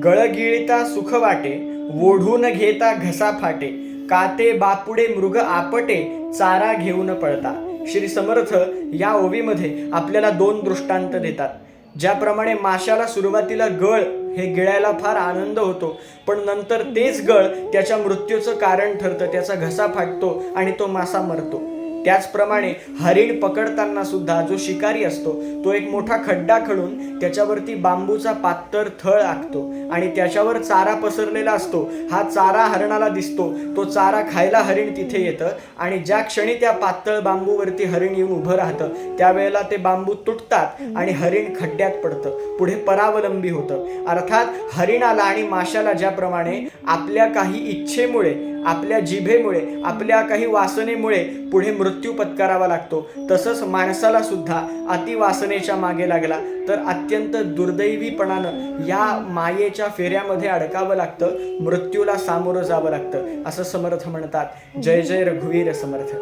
गळगिळता सुख वाटे ओढून घेता घसा फाटे काते बापुडे मृग आपटे चारा घेऊन पळता. श्री समर्थ या ओवीमध्ये आपल्याला दोन दृष्टांत देतात. ज्याप्रमाणे माशाला सुरुवातीला गळ हे गिळायला फार आनंद होतो पण नंतर तेच गळ त्याच्या मृत्यूचं कारण ठरतं त्याचा घसा फाटतो आणि तो मासा मरतो. त्याचप्रमाणे हरिण पकडताना सुद्धा जो शिकारी असतो तो एक मोठा खड्डा खडून त्याच्यावरती बांबूचा पातळ थळ आखतो आणि त्याच्यावर चारा पसरलेला असतो. हा चारा हरणाला दिसतो. तो चारा खायला हरिण तिथे येतं आणि ज्या क्षणी त्या पातळ बांबूवरती हरिण येऊन उभं राहतं त्यावेळेला ते बांबू तुटतात आणि हरिण खड्ड्यात पडतं. पुढे परावलंबी होतं. अर्थात हरिणाला आणि माशाला ज्याप्रमाणे आपल्या काही इच्छेमुळे आपल्या जिभेमुळे आपल्या काही वासनेमुळे पुढे मृत्यू पत्करावा लागतो. तसंच माणसाला सुद्धा अतिवासनेच्या मागे लागला तर अत्यंत दुर्दैवीपणानं या मायेच्या फेऱ्यामध्ये अडकावं लागतं मृत्यूला सामोरं जावं लागतं असं समर्थ म्हणतात. जय जय रघुवीर समर्थ.